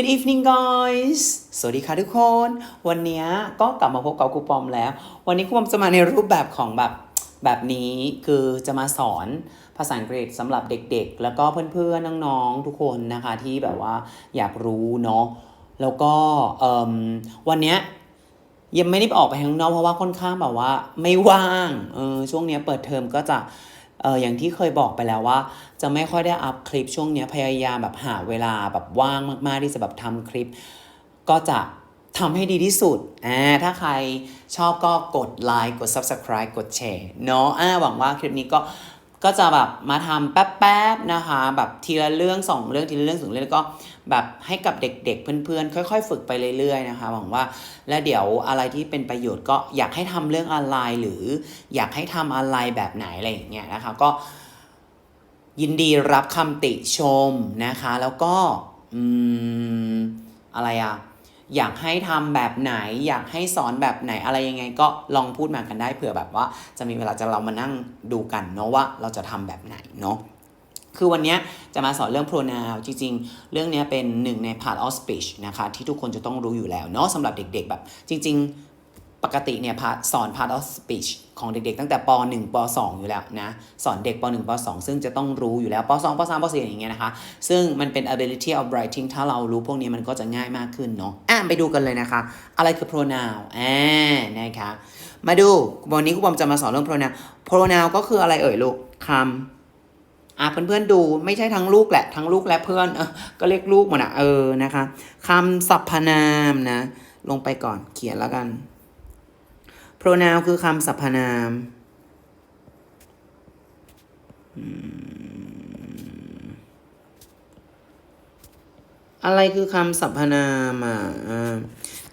Good evening guys สวัสดีค่ะทุกคน วันนี้ก็กลับมาพบกับครูปอมแล้ว วันนี้ครูปอมจะมาในรูปแบบของแบบแบบนี้คือจะมาสอนภาษาอังกฤษสำหรับเด็กๆ แล้วก็เพื่อนๆ น้องๆ ทุกคนนะคะที่แบบว่าอยากรู้เนาะ แล้วก็วันนี้ยังไม่ได้ออกไปข้างนอกเพราะว่าค่อนข้างแบบว่าไม่ว่าง เออช่วงนี้เปิดเทอมก็จะ เอออย่างที่เคยบอกไปแล้วว่า จะไม่ค่อยได้อัพคลิปช่วงนี้พยายามแบบหาเวลาแบบว่างมากๆที่จะแบบทำคลิป ก็จะทำให้ดีที่สุดอ่าถ้าใครชอบก็กดไลค์กด subscribe กดแชร์เนาะอ่าหวังว่าคลิปนี้ก็ก็จะแบบมาทำแป๊บๆนะคะ แบบทีละเรื่องสองเรื่องทีละเรื่องสองเรื่องแล้วก็ แบบให้กับเด็กๆ เพื่อนๆ ค่อยๆ ฝึกไปเรื่อยๆนะคะหวังว่า แล้วเดี๋ยวอะไรที่เป็นประโยชน์ก็อยากให้ทำเรื่องอะไรหรืออยากให้ทำอะไรแบบไหนอะไรอย่างเงี้ยนะคะก็ยินดีรับคำติชมนะคะ แล้วก็อืมอะไรอะอยากให้ทำแบบไหน อยากให้สอนแบบไหนอะไรยังไง ก็ลองพูดมากันได้เผื่อแบบว่า จะมีเวลาจะเรามานั่งดูกันเนาะว่าเราจะทำแบบไหนเนาะ คือวันนี้จะมาสอนเรื่อง pronoun จริงๆ เรื่องนี้เป็นหนึ่งใน part of speech นะคะที่ทุกคนจะต้องรู้อยู่แล้วเนาะสำหรับเด็กๆแบบจริง ๆ ปกติเนี่ยสอน part of speech ของเด็กๆตั้งแต่ป .1 ป .2 อยู่แล้วนะสอนเด็กป .1 ป .2 ซึ่งจะต้องรู้อยู่แล้วป .2 ป .3 ป .4 อย่างเงี้ยนะคะ ซึ่งมันเป็น ability of writing ถ้าเรารู้พวกนี้มันก็จะง่ายมากขึ้นเนาะอะไปดูกันเลยนะคะ อะไรคือ pronoun อ่านะคะมาดูวันนี้ครูบอมจะมาสอนเรื่อง pronoun pronoun ก็คืออะไรเอ่ยลูกคำ อะเพื่อนๆดูไม่ใช่ทั้งลูกแหละทั้งลูกและเพื่อนอก็เรียกลูกหมดอะเออนะคะคำสรรพนามนะ ลงไปก่อนเขียนแล้วกัน pronoun คือคำสรรพนามอะไรคือคำสรรพนามอะ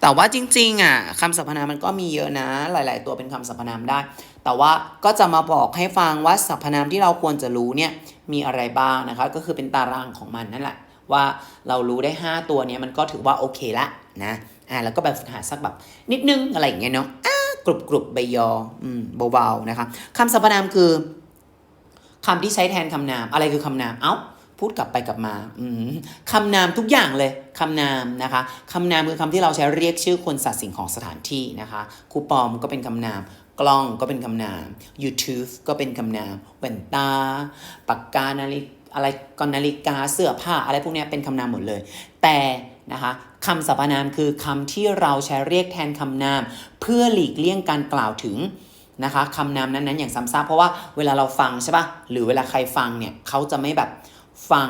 แต่ว่าจริง ๆ อะคำสรรพนามมันก็มีเยอะนะ หลาย ๆ ตัวเป็นคำสรรพนามได้ แต่ว่าก็จะมาบอกให้ฟังว่าสรรพนามที่เราควรจะรู้เนี่ย มีอะไรบ้างนะคะก็คือเป็นตารางของมันนั่นแหละว่าเรารู้ได้ 5 ตัวนี้มันก็ถือว่าโอเคละนะอ่าแล้วก็แบบฝึกหัดสักแบบนิดนึงอะไรอย่างเงี้ยเนาะกรุบกรุบใบยออืมเบาๆนะคะคำสรรพนามคือคำที่ใช้แทนคำนาม อะไรคือคำนามเอ้าพูดกลับไปกลับมาอืมคำนามทุกอย่างเลยคำนามนะคะคำนามคือคำที่เราใช้เรียกชื่อคนสัตว์สิ่งของสถานที่นะคะคูปอมก็เป็นคำนาม กล้องก็เป็นคำนาม YouTube ก็เป็นคำนามแว่นตา ปากกานาฬิอะไรก็นาฬิกาเสื้อผ้าอะไรพวกนี้เป็นคำนามหมดเลย แต่นะคะคำสรรพนามคือคำที่เราใช้เรียกแทนคำนาม เพื่อหลีกเลี่ยงการกล่าวถึงนะคะคำนามนั้นๆ อย่างซ้ำซากเพราะว่าเวลาเราฟังใช่ปะหรือเวลาใครฟังเนี่ยเขาจะไม่แบบฟัง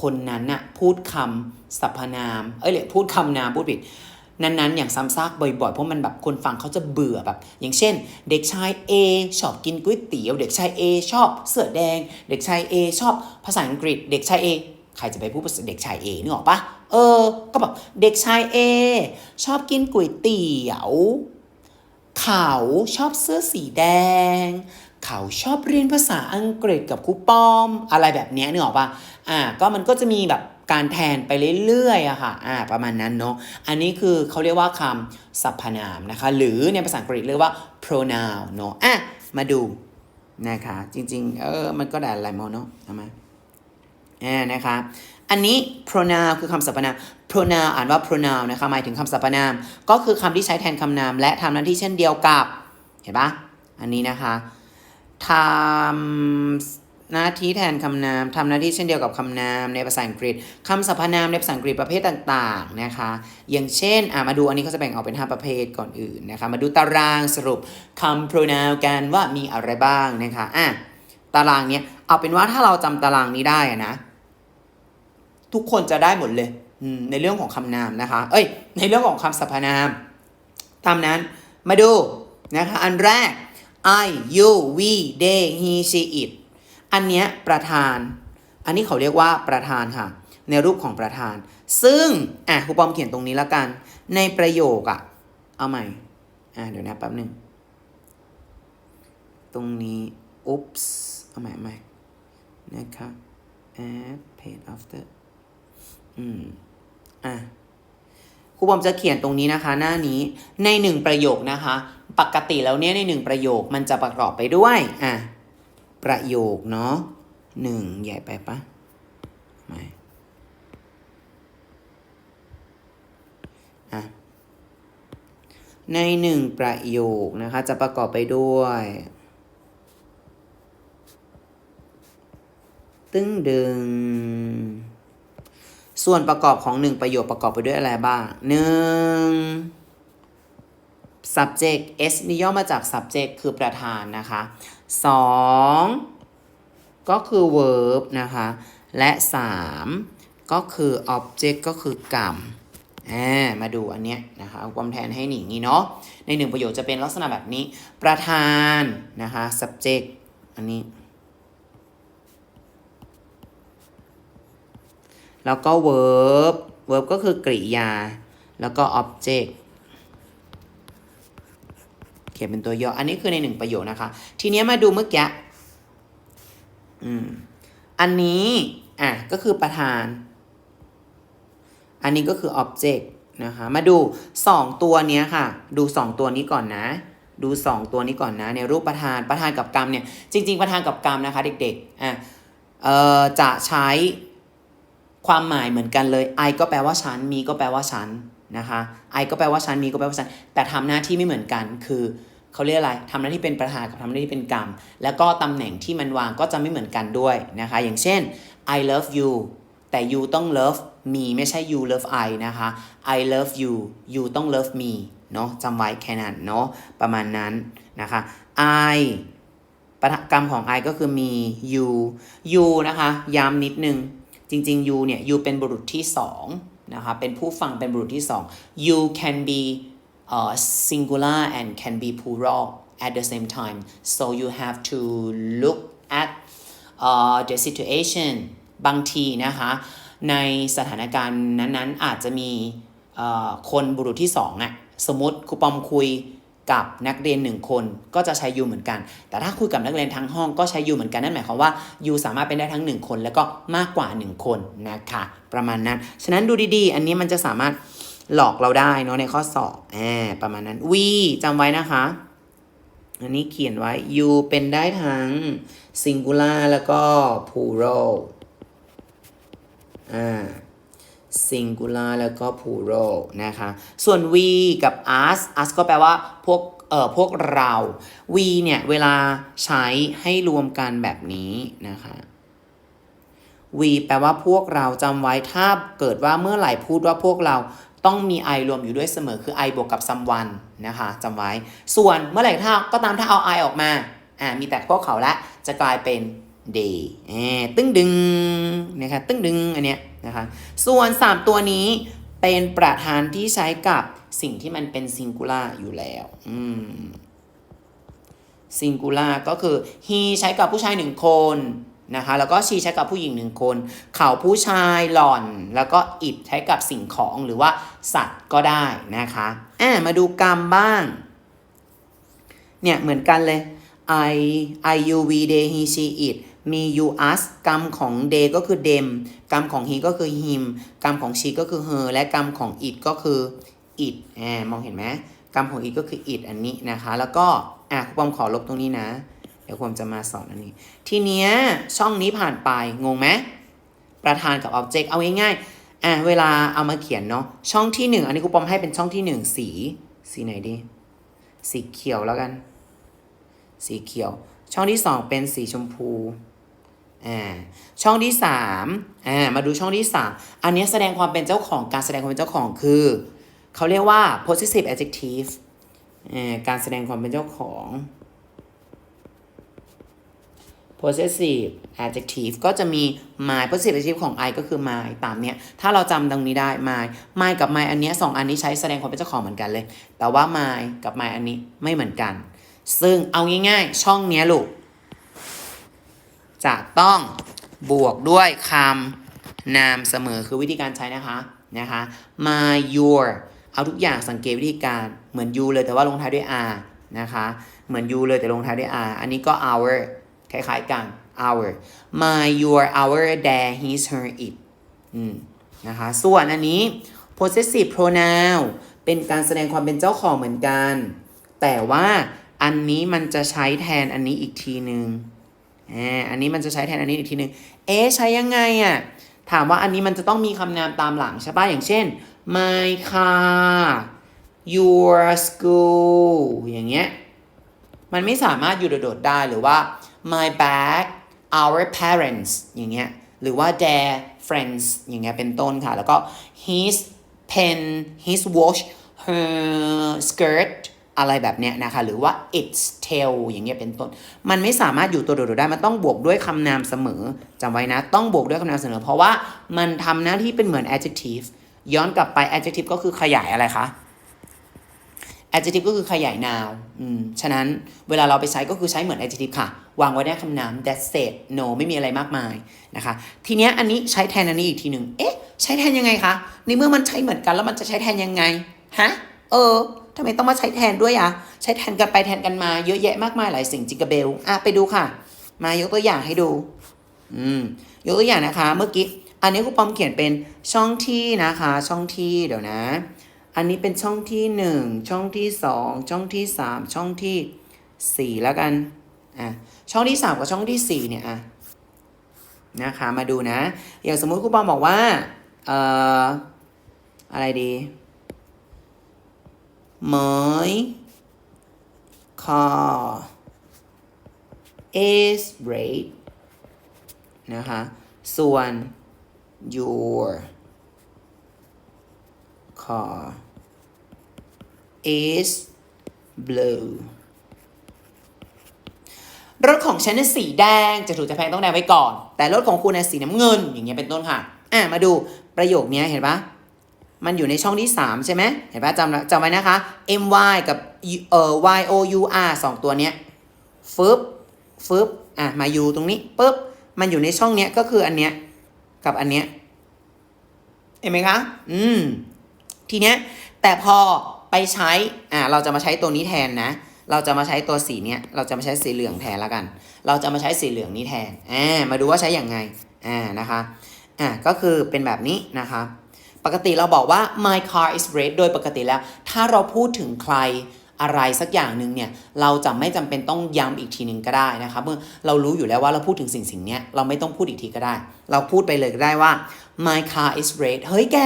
คนนั้นน่ะพูดคำสรรพนาม เอ้ยหรือพูดคำนามพูดผิด นั้นๆ อย่างซ้ำซากบ่อยๆ เพราะมันแบบคนฟังเขาจะเบื่อแบบ อย่างเช่น เด็กชาย A ชอบกินก๋วยเตี๋ยวเด็กชาย A ชอบเสื้อแดง เด็กชาย A ชอบภาษาอังกฤษ เด็กชาย A ใครจะไปพูดภาษาเด็กชาย A นึกออกปะเออ ก็แบบเด็กชาย A ชอบกินก๋วยเตี๋ยวเขาชอบเสื้อสีแดง เขาชอบเรียนภาษาอังกฤษกับครูป้อม อะไรแบบเนี้ยนึกออกปะอ่า ก็มันก็จะมีแบบ การแทนไปเรื่อยๆอะค่ะอ่าประมาณนั้นเนาะอันนี้คือเขาเรียกว่าคำสรรพนามนะคะ หรือในภาษาอังกฤษเรียกว่า pronoun เนาะอะมาดูนะคะจริง ๆ เออมันก็ได้หลายโมเนาะทำไมอ่านะคะอันนี้ pronoun คือคำสรรพนาม pronoun อ่านว่า pronoun นะคะหมายถึงคำสรรพนาม ก็คือคำที่ใช้แทนคำนาม และทำหน้าที่เช่นเดียวกับ เห็นปะอันนี้นะคะทำ หน้าที่แทนคำนามทำหน้าที่เช่นเดียวกับคำนามในภาษาอังกฤษคำสรรพนามในภาษาอังกฤษประเภทต่างๆนะคะ อย่างเช่นอะมาดูอันนี้เขาจะแบ่งออกเป็น 5 ประเภทก่อนอื่นนะคะ มาดูตารางสรุปคำ pronoun กันว่ามีอะไรบ้างนะคะอะตารางเนี้ยเอาเป็นว่าถ้าเราจำตารางนี้ได้นะ ทุกคนจะได้หมดเลยในเรื่องของคำนามนะคะ เอ้ย ในเรื่องของคำสรรพนาม ตามนั้นมาดูนะคะ อันแรก I you we they he she it อันเนี้ยประธาน อันนี้เขาเรียกว่าประธานค่ะ ในรูปของประธาน ซึ่งอะครูปอมเขียนตรงนี้แล้วกัน ในประโยคอะเอาใหม่อะเดี๋ยวนะแป๊บหนึ่งตรงนี้ oops เอาใหม่ใหม่นะคะ add page after อืมอะครูบอมจะเขียนตรงนี้นะคะ หน้านี้ในหนึ่งประโยคนะคะ ปกติแล้วเนี่ยในหนึ่งประโยคมันจะประกอบไปด้วยอะ ประโยคเนาะหนึ่งใหญ่ไปปะไม่อะในหนึ่งประโยคนะคะ จะประกอบไปด้วยตึ้งดึง ส่วนประกอบของหนึ่งประโยคประกอบไปด้วยอะไรบ้างหนึ่ง subject s นี่ย่อมาจาก subject คือประธานนะคะ สองก็คือ verb นะคะ และสามก็คือ object ก็คือกรรมอ่ามาดูอันเนี้ยนะคะเอาความแทนให้หนิงนี่เนาะในหนึ่งประโยคจะเป็นลักษณะแบบนี้ ประธานนะคะ subject อันนี้ แล้วก็ verb verb ก็คือกริยา แล้วก็ object ขียนเป็นตัวย่อ อันนี้คือในหนึ่งประโยคนะคะ ทีนี้มาดูเมื่อกี้อืมอันนี้อะก็คือประธาน อันนี้ก็คือ object นะคะ มาดู 2 ตัวนี้ค่ะ ดู 2 ตัวนี้ก่อนนะดู 2 ตัวนี้ก่อนนะในรูปประธานประธานกับกรรมเนี่ยจริง ๆ ประธานกับกรรมนะคะ เด็กๆอะเอ่อจะใช้ความหมายเหมือนกันเลย I ก็แปลว่าฉัน มีก็แปลว่าฉันนะคะ I ก็แปลว่าฉัน มีก็แปลว่าฉัน แต่ทำหน้าที่ไม่เหมือนกันคือ เขาเรียกอะไรทำหน้าที่เป็นประธานกับทำหน้าที่เป็นกรรม แล้วก็ตำแหน่งที่มันวางก็จะไม่เหมือนกันด้วยนะคะ อย่างเช่น I love you แต่ you ต้อง love me ไม่ใช่ you love I นะคะ I love you you ต้อง love me เนาะจำไว้แค่นั้นเนาะประมาณนั้นนะคะ I ประธานกรรมของ I ก็คือมี you you นะคะย้ำนิดนึง จริงๆ you เนี่ย you เป็นบุรุษที่สองนะคะเป็นผู้ฟังเป็นบุรุษที่สอง you can be uh, singular and can be plural at the same time so you have to look at uh, the situation บางทีนะคะ ในสถานการณ์นั้นๆ อาจจะมีเอ่อคนบุรุษที่สองอะสมมติครูปอมคุยกับนักเรียนหนึ่งคนก็จะใช้ you เหมือนกัน แต่ถ้าคุยกับนักเรียนทั้งห้องก็ใช้ you เหมือนกันนั่นหมายความว่า you สามารถเป็นได้ทั้งหนึ่งคน แล้วก็มากกว่าหนึ่งคนนะคะประมาณนั้น ฉะนั้นดูดีๆ อันนี้มันจะสามารถ หลอกเราได้เนาะในข้อสอบแอบประมาณนั้น we จำไว้นะคะ อันนี้เขียนไว้ you เป็นได้ทั้ง singular แล้วก็ plural อ่า singular แล้วก็ plural นะคะ ส่วน we กับ us us ก็แปลว่าพวกเอ่อพวกเรา we เนี่ย เวลาใช้ให้รวมกันแบบนี้นะคะ we แปลว่าพวกเราจำไว้ถ้าเกิดว่าเมื่อไหร่พูดว่าพวกเรา ต้องมี i รวมอยู่ด้วยเสมอคือ i บวกกับ someone นะคะจำไว้ ส่วนเมื่อไหร่ถ้าก็ตามถ้าเอา i ออกมาอ่ามีแต่พวกเขาละจะกลายเป็น they ตึ้งดึงนะคะตึ้งดึงอันเนี้ยนะคะส่วน 3 ตัวนี้เป็นประธานที่ใช้กับสิ่งที่มันเป็น singular อยู่แล้วอืม singular ก็คือ he ใช้กับผู้ชายหนึ่งคน นะคะแล้วก็ she ใช้กับผู้หญิงหนึ่งคน เขาผู้ชายหล่อน แล้วก็ it ใช้กับสิ่งของหรือว่าสัตว์ก็ได้นะคะอ่ามาดูกรรมบ้าง เนี่ยเหมือนกันเลย I I you we they he she it me you us กรรมของ they ก็คือ them กรรมของ he ก็คือ him กรรมของ she ก็คือ her และกรรมของ it ก็คือ it แหมมองเห็นไหมกรรมของ it ก็คือ it อันนี้นะคะ แล้วก็อะครูปอมขอลบตรงนี้นะ ดี๋ยวผมจะมาสอนอันนี้ ทีเนี้ยช่องนี้ผ่านไปงงไหมประธานกับ object เอาง่ายๆอะเวลาเอามาเขียนเนาะช่องที่หนึ่งอันนี้ครูปอมให้เป็นช่องที่หนึ่งสี สีไหนดี สีเขียวแล้วกัน สีเขียว ช่องที่สองเป็นสีชมพูอ่าช่องที่สามอ่ามาดูช่องที่สามอันเนี้ยแสดงความเป็นเจ้าของการแสดงความเป็นเจ้าของคือ เขาเรียกว่า possessive adjective อ่าการแสดงความเป็นเจ้าของ possessive adjective ก็จะมี my possessive adjective ของ I ก็คือ my ตามเนี้ย ถ้าเราจำตรงนี้ได้ my my กับ my อันเนี้ยสองอันนี้ใช้แสดงความเป็นเจ้าของเหมือนกันเลย แต่ว่า my กับ my อันนี้ไม่เหมือนกัน ซึ่งเอาง่ายๆ ช่องเนี้ยลูก จะต้องบวกด้วยคำนามเสมอคือวิธีการใช้นะคะ นะคะ my your เอาทุกอย่างสังเกตวิธีการเหมือน you เลยแต่ว่าลงท้ายด้วย r นะคะ เหมือน you เลยแต่ลงท้ายด้วย r อันนี้ก็ our คล้ายๆกัน our my your our their his her it อืมนะคะส่วนอันนี้ possessive pronoun เป็นการแสดงความเป็นเจ้าของเหมือนกัน แต่ว่าอันนี้มันจะใช้แทนอันนี้อีกทีหนึ่งอ่าอันนี้มันจะใช้แทนอันนี้อีกทีหนึ่งเอ๊ใช้ยังไงอะ่ะ ถามว่าอันนี้มันจะต้องมีคำนามตามหลังใช่ปะอย่างเช่น my car your school อย่างเงี้ย มันไม่สามารถอยู่โดดๆได้หรือว่า my bag our parents อย่างเงี้ยหรือว่า their friends อย่างเงี้ยเป็นต้นค่ะ แล้วก็ his pen his watch her skirt อะไรแบบเนี้ยนะคะ หรือว่า its tail อย่างเงี้ยเป็นต้น มันไม่สามารถอยู่ตัวโดดๆได้ มันต้องบวกด้วยคำนามเสมอจำไว้นะ ต้องบวกด้วยคำนามเสมอ เพราะว่ามันทำหน้าที่เป็นเหมือน adjective ย้อนกลับไป adjective ก็คือขยายอะไรคะ adjective ก็คือขยาย noun อืม ฉะนั้นเวลาเราไปใช้ก็คือใช้เหมือน adjective ค่ะ วางไว้ในคำนาม that's it no ไม่มีอะไรมากมายนะคะ ทีเนี้ยอันนี้ใช้แทนอันนี้อีกทีหนึ่งเอ๊ะ ใช้แทนยังไงคะในเมื่อมันใช้เหมือนกันแล้วมันจะใช้แทนยังไงฮะเออทำไมต้องมาใช้แทนด้วยอะใช้แทนกันไปแทนกันมาเยอะแยะมากมายหลายสิ่งจิกเบลอะไปดูค่ะ มายกตัวอย่างให้ดู อืมยกตัวอย่างนะคะ เมื่อกี้อันนี้ครูปอมเขียนเป็นช่องที่นะคะ ช่องที่เดี๋ยวนะ อันนี้เป็นช่องที่หนึ่งช่องที่สองช่องที่สามช่องที่สี่แล้วกันอะ ช่องที่สามกับช่องที่สี่เนี่ยอะนะคะมาดูนะ อย่างสมมุติครูปอมบอกว่าเอ่ออะไรดี my car is red นะคะ ส่วน your car is blue รถของฉันน่ะสีแดงจะถูกจะแพงต้องแดงไว้ก่อน แต่รถของคุณน่ะสีน้ำเงิน อย่างเงี้ยเป็นต้นค่ะอะมาดูประโยคนี้เห็นปะมันอยู่ในช่องที่ 3 ใช่ไหมเห็นปะจำจำไว้นะคะ my กับเอ่อ y o u r สองตัวเนี้ยฟึบฟึบอะมา u ตรงนี้ปุ๊บมันอยู่ในช่องเนี้ยก็คืออันเนี้ยกับอันเนี้ยเห็นไหมคะอืมทีเนี้ยแต่พอไปใช้อ่าเราจะมาใช้ตัวนี้แทนนะ เราจะมาใช้ตัวสีเนี้ย เราจะมาใช้สีเหลืองแทนละกัน เราจะมาใช้สีเหลืองนี้แทนอ่ามาดูว่าใช้อย่างไงอ่านะคะอ่าก็คือเป็นแบบนี้นะคะ ปกติเราบอกว่า my car is red โดยปกติแล้ว ถ้าเราพูดถึงใครอะไรสักอย่างหนึ่งเนี่ยเราจะไม่จำเป็นต้องย้ำอีกทีหนึ่งก็ได้นะคะเมื่อเรารู้อยู่แล้วว่าเราพูดถึงสิ่งสิ่งเนี้ยเราไม่ต้องพูดอีกทีก็ได้ เราพูดไปเลยก็ได้ว่า my car is red เฮ้ยแก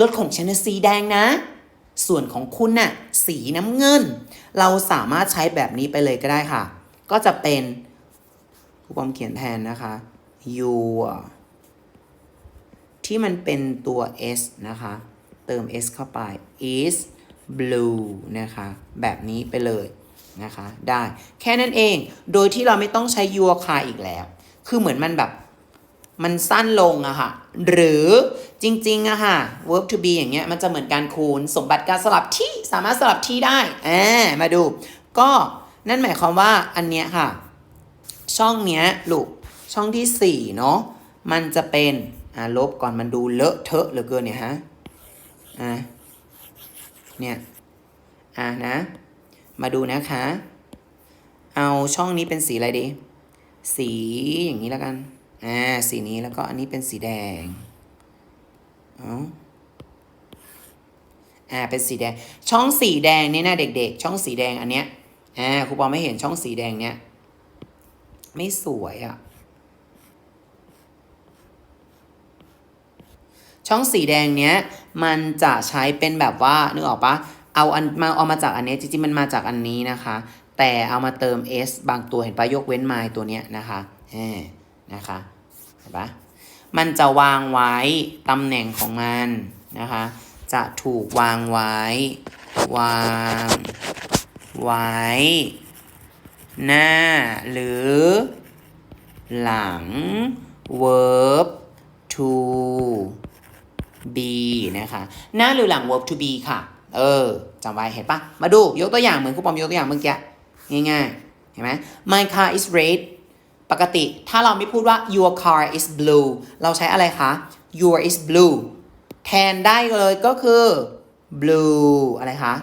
รถของฉันสีแดงนะ ส่วนของคุณน่ะสีน้ำเงิน เราสามารถใช้แบบนี้ไปเลยก็ได้ค่ะ ก็จะเป็นครูปอมเขียนแทนนะคะ your ที่มันเป็นตัว s นะคะ เติม s เข้าไป is blue นะคะ แบบนี้ไปเลยนะคะ ได้ แค่นั้นเอง โดยที่เราไม่ต้องใช้ your car อีกแล้ว คือเหมือนมันแบบ มันสั้นลงอะค่ะ หรือจริงๆอะค่ะ verb to be อย่างเงี้ยมันจะเหมือนการคูณ สมบัติการสลับที่สามารถสลับที่ได้แอ่มาดู ก็นั่นหมายความว่าอันเนี้ยค่ะ ช่องเนี้ยลูกช่องที่สี่เนาะมันจะเป็นอ่าลบก่อนมันดูเลอะเทอะเหลือเกินเนี่ยฮะอ่าเนี่ยอ่านะ มาดูนะคะ เอาช่องนี้เป็นสีอะไรดี สีอย่างนี้แล้วกัน อ่าสีนี้แล้วก็อันนี้เป็นสีแดงอาอ่าเป็นสีแดง ช่องสีแดงเนี่ยนะเด็ก ๆ ช่องสีแดงอันเนี้ยอ่าครูปอไม่เห็นช่องสีแดงเนี้ยไม่สวยอะ่ะ ช่องสีแดงเนี้ย มันจะใช้เป็นแบบว่านึกออกปะเอาอันมาเอามาจากอันเนี้ยจริงๆมันมาจากอันนี้นะคะ แต่เอามาเติม s บางตัวเห็นปะยกเว้นไมตัวเนี้ยนะคะแหมนะคะ เห็นปะมันจะวางไว้ตำแหน่งของมันนะคะ จะถูกวางไว้ วางไว้ หน้าหรือ หลัง verb to be นะคะ หน้าหรือหลัง verb to be ค่ะ เออจำไว้เห็นปะมาดูยกตัวอย่างเหมือนครูปอมยกตัวอย่างเมื่อกี้ง่ายๆ เห็นไหม my car is red ปกติถ้าเราไม่พูดว่า your car is blue เราใช้อะไรคะ your is blue แทนได้เลยก็คือ blue อะไรคะ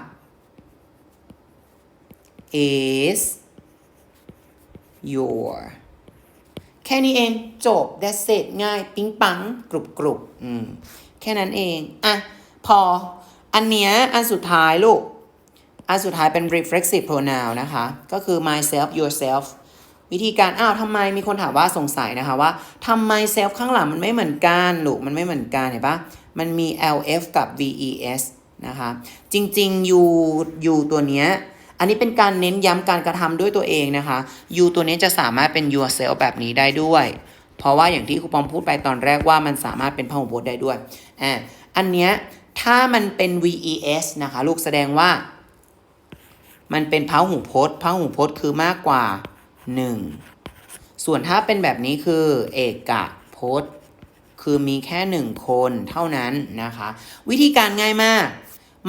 is your แค่นี้เองจบ that's it ง่าย ปิ๊งปัง กรุบกรุบอืมแค่นั้นเอง อะ พอ อันเนี้ย อันสุดท้ายลูก อันสุดท้ายเป็น reflexive pronoun นะคะ ก็คือ myself yourself วิธีการอ้าวทำไมมีคนถามว่าสงสัยนะคะว่าทำไม self ข้างหลังมันไม่เหมือนกันลูกมันไม่เหมือนกันเห็นปะมันมี LF กับ VES นะคะจริงๆ U U ตัวเนี้ยอันนี้เป็นการเน้นย้ำการกระทำด้วยตัวเองนะคะ U ตัวนี้จะสามารถเป็น yourself แบบนี้ได้ด้วย เพราะว่าอย่างที่ครูปอมพูดไปตอนแรกว่ามันสามารถเป็นพหูพจน์ได้ด้วยอ่าอันเนี้ยถ้ามันเป็น VES นะคะ ลูกแสดงว่า มันเป็นพหูพจน์พหูพจน์คือมากกว่า 1 ส่วนถ้าเป็นแบบนี้คือเอกพจน์ คือมีแค่หนึ่งคนเท่านั้นนะคะ วิธีการง่ายมาก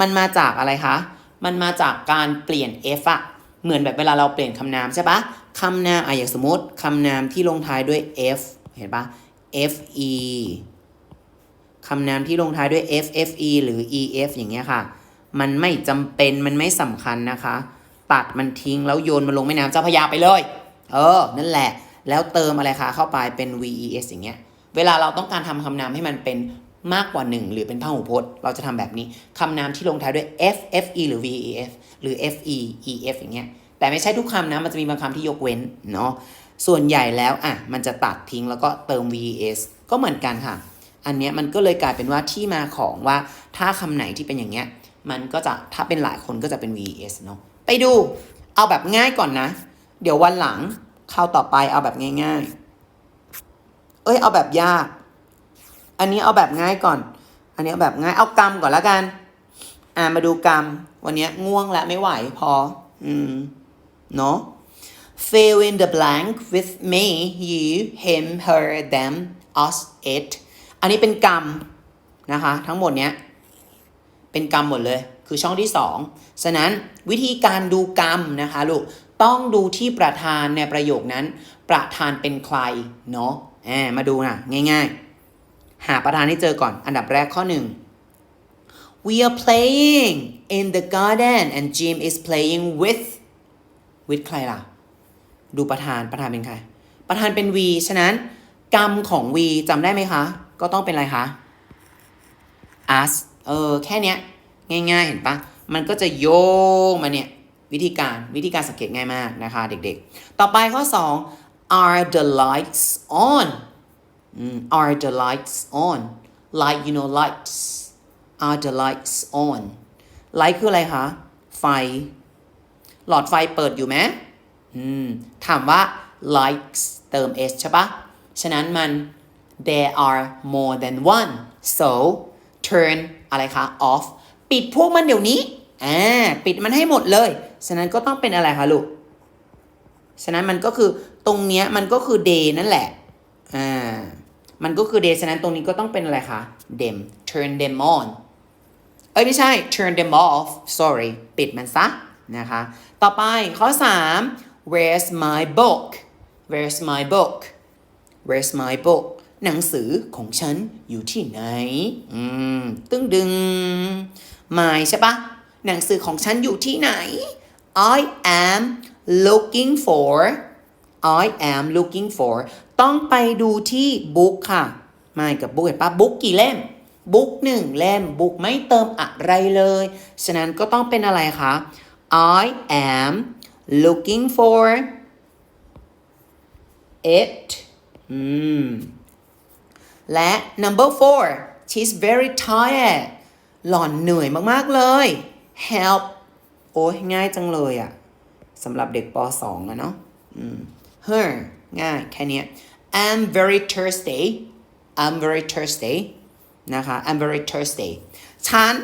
มันมาจากอะไรคะ มันมาจากการเปลี่ยน f อะเหมือนแบบเวลาเราเปลี่ยนคำนามใช่ปะคำนามอะอย่างสมมติคำนามที่ลงท้ายด้วย f เห็นปะ f e คำนามที่ลงท้ายด้วย f f e หรือ e f อย่างเงี้ยค่ะ มันไม่จำเป็นมันไม่สำคัญนะคะ ตัดมันทิ้งแล้วโยนมันลงแม่น้ำเจ้าพระยาไปเลย เออ นั่นแหละ แล้วเติมอะไรคะเข้าไปเป็น VES อย่างเงี้ย เวลาเราต้องการทำคำนามให้มันเป็นมากกว่า 1 หรือเป็นพหูพจน์ เราจะทำแบบนี้คำนามที่ลงท้ายด้วย f f e หรือ v e f หรือ f e e f อย่างเงี้ย แต่ไม่ใช่ทุกคำนะ มันจะมีบางคำที่ยกเว้นเนาะ ส่วนใหญ่แล้วอะมันจะตัดทิ้งแล้วก็เติม VES ก็เหมือนกันค่ะ อันเนี้ยมันก็เลยกลายเป็นว่าที่มาของว่าถ้าคำไหนที่เป็นอย่างเงี้ย มันก็จะถ้าเป็นหลายคนก็จะเป็น VES เนาะ ดู เอาแบบง่ายก่อนนะ เดี๋ยววันหลังคราวต่อไปเอาแบบง่ายๆ เอ้ยเอาแบบยาก อันนี้เอาแบบง่ายก่อน อันนี้เอาแบบง่าย เอากรรมก่อนล้วกัน อ่ามาดูกรรม วันนี้ง่วงแล้วไม่ไหวพอ อืม เนาะ fill in the blank with me you him her them us it อันนี้เป็นกรรมนะคะ ทั้งหมดเนี้ย เป็นกรรมหมดเลย คือช่องที่ 2 ฉะนั้นวิธีการดูกรรมนะคะลูกต้องดูที่ประธานในประโยคนั้น ประธานเป็นใครเนาะมาดูนะง่ายๆ หาประธานให้เจอก่อนอันดับแรกข้อหนึ่ง we are playing in the garden and Jim is playing with with ใครล่ะ ดูประธานประธานเป็นใคร ประธานเป็น V ฉะนั้น กรรมของ V จำได้ไหมคะ ก็ต้องเป็นอะไรคะ us เออ แค่เนี้ย ง่ายๆ เห็นปะมันก็จะโยงมาเนี่ย วิธีการวิธีการสังเกตง่ายมากนะคะเด็กๆ ต่อไปข้อ 2 are the lights on are the lights on light you know lights are the lights on light คืออะไรคะ ไฟ หลอดไฟเปิดอยู่ไหมอืมถามว่า lights เติม s ใช่ปะฉะนั้นมัน there are more than one so turn อะไรคะ off ปิดพวกมันเดี๋ยวนี้อ่าปิดมันให้หมดเลย ฉะนั้นก็ต้องเป็นอะไรคะลูก ฉะนั้นมันก็คือตรงเนี้ยมันก็คือ day นั่นแหละอ่ามันก็คือ day ฉะนั้นตรงนี้ก็ต้องเป็นอะไรคะ them turn them on เอ้ยไม่ใช่ turn them off sorry ปิดมันซะนะคะ ต่อไปข้อ 3 where's my book where's my book where's my book หนังสือของฉันอยู่ที่ไหน อืม ตึ้งดึง my ใช่ปะหนังสือของฉันอยู่ที่ไหน I am looking for I am looking for ต้องไปดูที่ book ค่ะไม่กับ book เห็นปะ book กี่เล่ม book หนึ่งเล่ม book ไม่เติมอะไรเลย ฉะนั้นก็ต้องเป็นอะไรคะ I am looking for it อืมและ number four she's very tired หล่อนเหนื่อยมากๆเลย help โอ้ยง่ายจังเลยอะสำหรับเด็กป .2 อะเนาะอืม her ง่ายแค่นี้ I'm very thirsty I'm very thirsty นะคะ I'm very thirsty ฉัน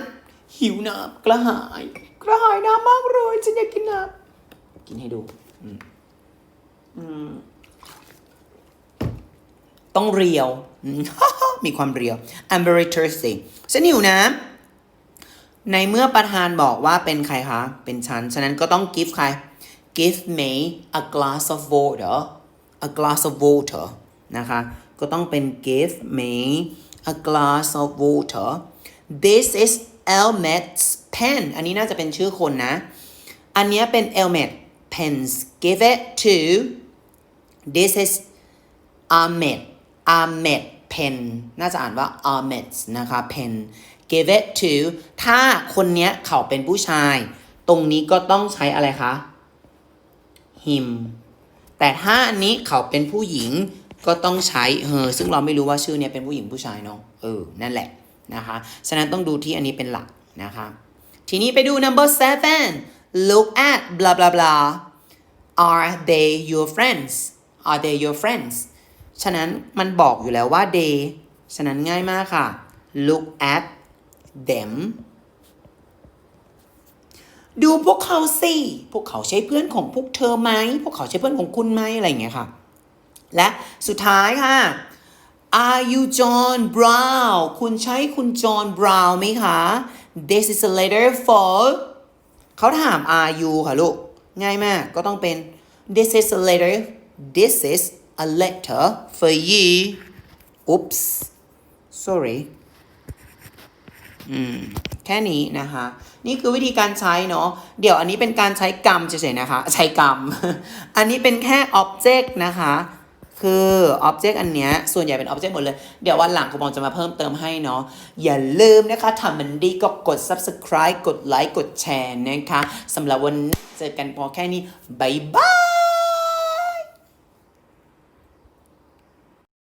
หิวน้ำกระหาย กระหายน้ำมากเลยฉันอยากกินน้ำกินให้ดูอืมต้องเรียว มีความเรียว I'm very thirsty ฉันหิวน้ำ ในเมื่อประธานบอกว่าเป็นใครคะ เป็นฉัน ฉะนั้นก็ต้อง give ใคร give me a glass of water a glass of water นะคะ ก็ต้องเป็น give me a glass of water this is Elmet's pen อันนี้น่าจะเป็นชื่อคนนะ อันนี้เป็น Elmet pens give it to this is Ahmed Ahmed pen น่าจะอ่านว่า Ahmed นะคะ pen give it to ถ้าคนเนี้ยเขาเป็นผู้ชาย ตรงนี้ก็ต้องใช้อะไรคะ him แต่ถ้าอันนี้เขาเป็นผู้หญิงก็ต้องใช้ her ซึ่งเราไม่รู้ว่าชื่อเนี้ยเป็นผู้หญิงผู้ชายเนาะเออ นั่นแหละนะคะ ฉะนั้นต้องดูที่อันนี้เป็นหลักนะคะ ทีนี้ไปดู number seven look at blah blah blah are they your friends are they your friends ฉะนั้นมันบอกอยู่แล้วว่า they ฉะนั้นง่ายมากค่ะ look at them ดูพวกเขาสิ พวกเขาใช่เพื่อนของพวกเธอไหม พวกเขาใช่เพื่อนของคุณไหมอะไรอย่างเงี้ยค่ะ และสุดท้ายค่ะ Are you John Brown คุณใช่คุณ John Brown ไหมคะ This is a letter for เขาถาม Are you ค่ะลูก ง่ายมากก็ต้องเป็น This is a letter This is a letter for you Oops sorry อืมแค่นี้นะคะ นี่คือวิธีการใช้เนาะเดี๋ยวอันนี้เป็นการใช้กรรมเฉยๆนะคะ ใช้กรรม อันนี้เป็นแค่ object นะคะคือ object อันเนี้ยส่วนใหญ่เป็น object หมดเลย เดี๋ยววันหลังคุณบองจะมาเพิ่มเติมให้เนาะอย่าลืมนะคะทำมันดีก็กด subscribe กดไลค์กดแชร์นะคะสำหรับวันนี้เจอกันพอแค่นี้บายบาย